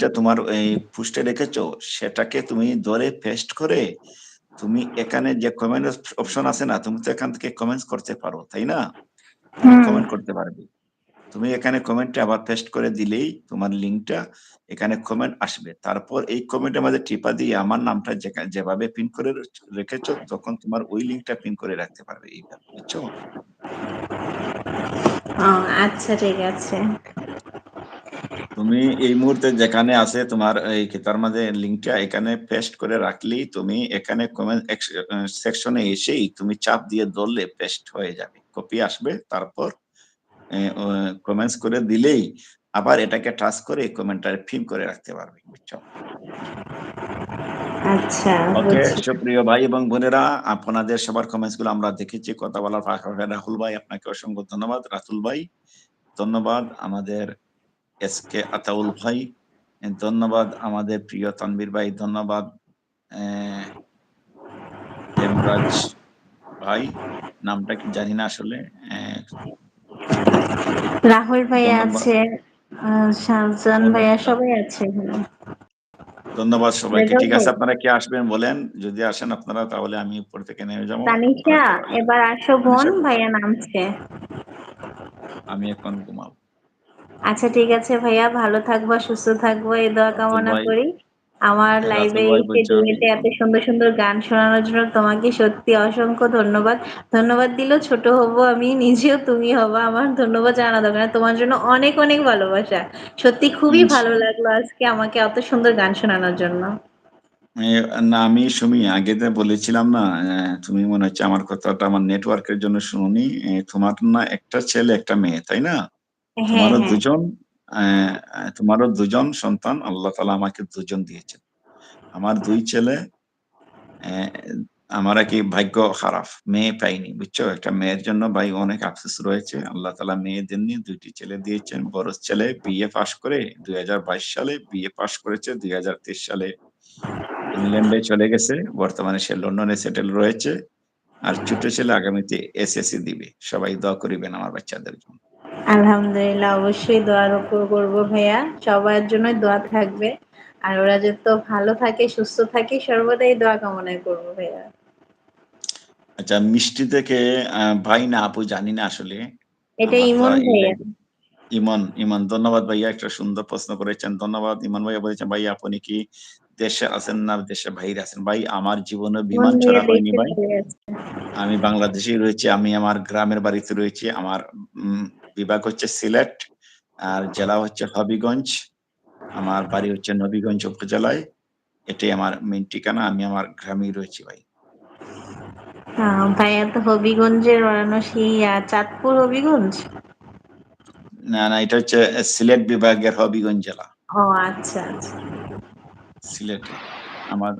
লিঙ্কটা তোমার এই পোস্টে রেখেছো সেটাকে তুমি ধরে পেস্ট করে তুমি এখানে যে কমেন্ট অপশন আছে না তুমি তো এখান থেকে কমেন্টস করতে পারো তাই না? কমেন্ট করতে পারবে। তুমি এখানে কমেন্টটা আবার পেস্ট করে দিলেই তোমার লিঙ্কটা এখানে কমেন্ট আসবে। তারপর এই কমেন্টের মধ্যে টিপা দিয়ে আমার নামটা যেভাবে পিন করে রেখেছো তখন তোমার ওই লিঙ্কটা পিন করে রাখতে পারবে এইভাবে বুঝছ? আচ্ছা ঠিক আছে। তুমি এই মুহূর্তে যেখানে আছে তোমার এই কি তার মাঝে লিঙ্কটা এখানে পেস্ট করে রাখলেই তুমি এখানে কমেন্ট সেকশনে এসেই তুমি চাপ দিয়ে ধরলে পেস্ট হয়ে যাবে। কপি আসবে তারপর কমেন্টস করে দিলেই আবার এটাকে টাচ করে কমেন্টটা পিন করে রাখতে পারবে বুঝছ? আচ্ছা ওকে সুপ্রিয় ভাই এবং বোনেরা আপনাদের সবার কমেন্টসগুলো আমরা দেখেছি কথা বলার ফাঁকা। রাহুল ভাই আপনাকে অসংখ্য ধন্যবাদ। রাতুল ভাই ধন্যবাদ। আমাদের এস কে আতাউল ভাই। ধন্যবাদ আমাদের প্রিয় তানবীর ভাই ধন্যবাদ হেমরাজ ভাই। নামটা কি জানি না আসলে রাহুল ধন্যবাদ। আছে আহ, শাহজাহান ভাইয়া সবাই আছে ধন্যবাদ সবাইকে। ঠিক আছে আপনারা কি আসবেন বলেন যদি আসেন আপনারা তাহলে আমি উপর থেকে নেমে যাব। তানিশা এবার আসো বোন ভাইয়া নামছে। আমি এখন ঘুমাবো। আচ্ছা ঠিক আছে ভাইয়া ভালো থাকব সুস্থ থাকব এই দোয়া কামনা করি। আমার লাইভে এসে বলছে ডুয়েটে এত সুন্দর সুন্দর গান শোনানোর জন্য তোমাকে সত্যি অসংখ্য ধন্যবাদ। ধন্যবাদ দিলেও ছোট হব আমি নিজেও তুমি হবা আমার ধন্যবাদ জানা দরকার। তোমার জন্য অনেক অনেক ভালোবাসা। সত্যি খুবই ভালো লাগল আজকে আমাকে এত সুন্দর গান শোনানোর জন্য। না আমি সুমি আগে তো বলেছিলাম না তুমি মনে হচ্ছে আমার কথাটা আমার নেটওয়ার্কের জন্য শুনুনি। তোমার না একটা ছেলে একটা মেয়ে তাই না? তোমারও হ্যাঁ। দুজন আহ, তোমারও দুজন সন্তান আল্লাহ তালা আমাকে দুজন দিয়েছেন। আমার দুই ছেলে আমার কি ভাগ্য খারাপ? মেয়ে পাইনি বুঝছ? একটা মেয়ের জন্য ভাই অনেক আফসোস রয়েছে। আল্লাহ তালা মেয়ে দেননি দুইটি ছেলে দিয়েছেন। বড় ছেলে বিএ পাশ করে দুই হাজার বাইশ সালে বিএ পাশ করেছে দুই হাজার তেইশ সালে ইংল্যান্ডে চলে গেছে। বর্তমানে সে লন্ডনে সেটেল রয়েছে। আর ছোট ছেলে আগামীতে এসএসসি দিবে। সবাই দোয়া করিবেন আমার বাচ্চাদের জন্য। আলহামদুলিল্লাহ অবশ্যই দোয়ার উপর করব ভাইয়া। সবার জন্যই দোয়া থাকবে। আর ওরা যত ভালো থাকে সুস্থ থাকে সর্বদাই দোয়া কামনায় করব ভাইয়া। আচ্ছা মিষ্টি থেকে ভাই না আপু জানি না আসলে। এটা ইমন ভাইয়া। ইমন ইমন। ধন্যবাদ ভাইয়া একটা সুন্দর প্রশ্ন করেছেন। ধন্যবাদ ইমন ভাইয়া বলেছেন ভাই আপনি কি দেশে আছেন না দেশে বাইরে আছেন? ভাই আমার জীবনে বিমান চড়া হয়নি ভাই। আমি বাংলাদেশেই রয়েছি আমি আমার গ্রামের বাড়িতে রয়েছি আমার বিভাগ হচ্ছে সিলেট আর জেলা হচ্ছে হবিগঞ্জ। আমার বাড়ি হচ্ছে নবীগঞ্জ উপজেলায়। এটাই আমার মেন ঠিকানা আমি আমার গ্রামেই রয়েছি ভাই। ভাইয়া তো হবিগঞ্জের ওড়ানো চাঁদপুর হবিগঞ্জ? না না এটা হচ্ছে সিলেট বিভাগের হবিগঞ্জ জেলা। ও আচ্ছা আচ্ছা। সিলেটে। আমার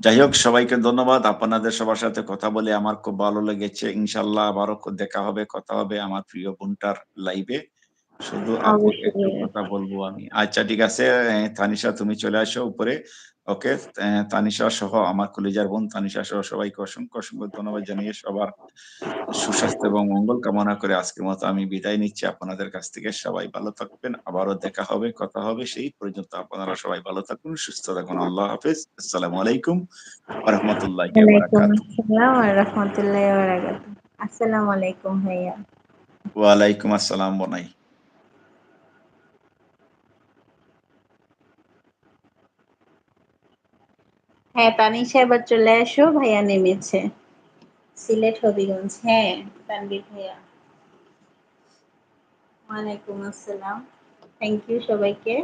যাই হোক সবাইকে ধন্যবাদ। আপনাদের সবার সাথে কথা বলে আমার খুব ভালো লেগেছে। ইনশাল্লাহ আবারও দেখা হবে, কথা হবে আমার প্রিয় বোনটার লাইভে শুধু একটু কথা বলব আমি। আচ্ছা ঠিক আছে তানিশা তুমি চলে আসো উপরে। ওকে তানিশা সহ আমার কলিজার বোন তানিশা সহ সবাইকে অসংখ্য অসংখ্য ধন্যবাদ জানিয়ে সবার সুস্বাস্থ্য এবং মঙ্গল কামনা করে আজকের মতো আমি বিদায় নিচ্ছি। আপনাদের কাছ থেকে সবাই ভালো থাকবেন। আবারও দেখা হবে কথা হবে সেই পর্যন্ত আপনারা সবাই ভালো থাকুন সুস্থ থাকুন। আল্লাহ হাফেজ। আসসালামু আলাইকুম রহমতুল্লাহ আসসালামু আলাইকুম ভাইয়া। ওয়ালাইকুম আসসালাম বনাই। হ্যাঁ তানিশা এবার চলে আসো। ভাইয়া নেমেছে। সিলেট হবিগঞ্জ। হ্যাঁ তানবীর ভাইয়া। ওয়ালাইকুম আসসালাম। থ্যাংক ইউ সবাইকে।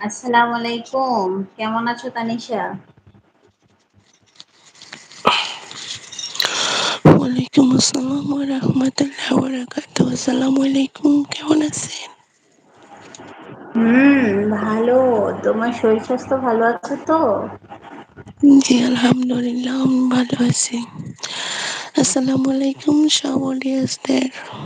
আসসালামু আলাইকুম কেমন আছো তানিশা? ওয়ালাইকুম আসসালাম ওয়া রাহমাতুল্লাহি ওয়া বারাকাতুহু আসসালামু আলাইকুম কেমন আছেন? হুম ভালো। তোমার শরীর স্বাস্থ্য ভালো আছে তো? জি আলহামদুলিল্লাহ আমি ভালো আছি। আসসালামু আলাইকুম সব অডিয়েন্সদের